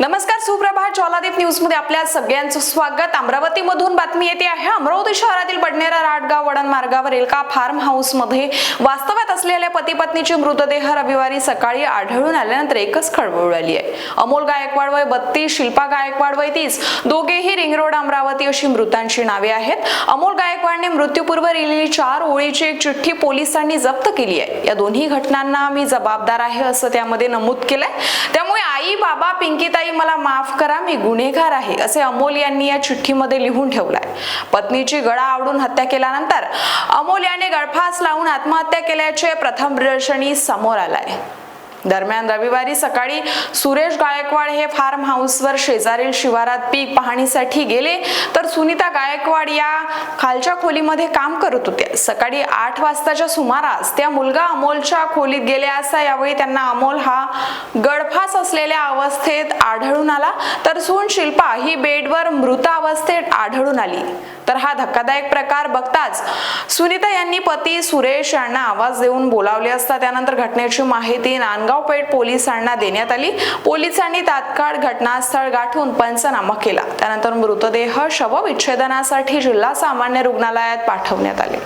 नमस्कार सुप्रभात. ज्वालादीप न्यूजमध्ये आपल्या सगळ्यांचं स्वागत. अमरावती मधून बातमी येते आहे. अमरावती शहरातील बडनेरा राटगाव वडण मार्गावरील का फार्म हाऊसमध्ये वास्तव्यात असलेल्या पती पत्नीची मृतदेह रविवारी सकाळी आढळून आल्यानंतर एकच खळबळ उडाली आहे. अमोल गायकवाड वय बत्तीस शिल्पा गायकवाड वय तीस दोघेही रिंग रोड अमरावती अशी मृतांची नावे आहेत. अमोल गायकवाडने मृत्यूपूर्व लिहिलेली चार ओळीची एक चिठ्ठी पोलिसांनी जप्त केली आहे. या दोन्ही घटनांना मी जबाबदार आहे असं त्यामध्ये नमूद केलंय. त्यामुळे आई बाबा पिंकीताई मला माफ करा मी गुन्हेगार आहे असे अमोल यांनी या चिठ्ठीमध्ये लिहून ठेवलाय. पत्नीची गळा आवडून हत्या केल्यानंतर अमोल याने गळफास लावून आत्महत्या केल्याचे प्रथम प्रदर्शनी समोर आलाय. दरम्यान रविवारी सकाळी सुरेश गायकवाड हे फार्म हाऊसवर शेजारील शिवारात पीक पाहणीसाठी गेले तर सुनीता गायकवाड या खालच्या खोलीमध्ये काम करत होत्या. सकाळी आठ वाजताच्या सुमारास त्या मुलगा अमोलच्या खोलीत गेल्या असता यावेळी त्यांना अमोल हा गडफास असलेल्या अवस्थेत आढळून आला. तर सून शिल्पा ही बेडवर मृत अवस्थेत आढळून आली. तर हा धक्कादायक प्रकार बघताच सुनीता यांनी पती सुरेश यांना आवाज देऊन बोलावले असता त्यानंतर घटनेची माहिती नांदगाव पेठ पोलिसांना देण्यात आली. पोलिसांनी तात्काळ घटनास्थळ गाठून पंचनामा केला. त्यानंतर मृतदेह उपचारासाठी जिल्हा सामान्य रुग्णालयात पाठवण्यात आले.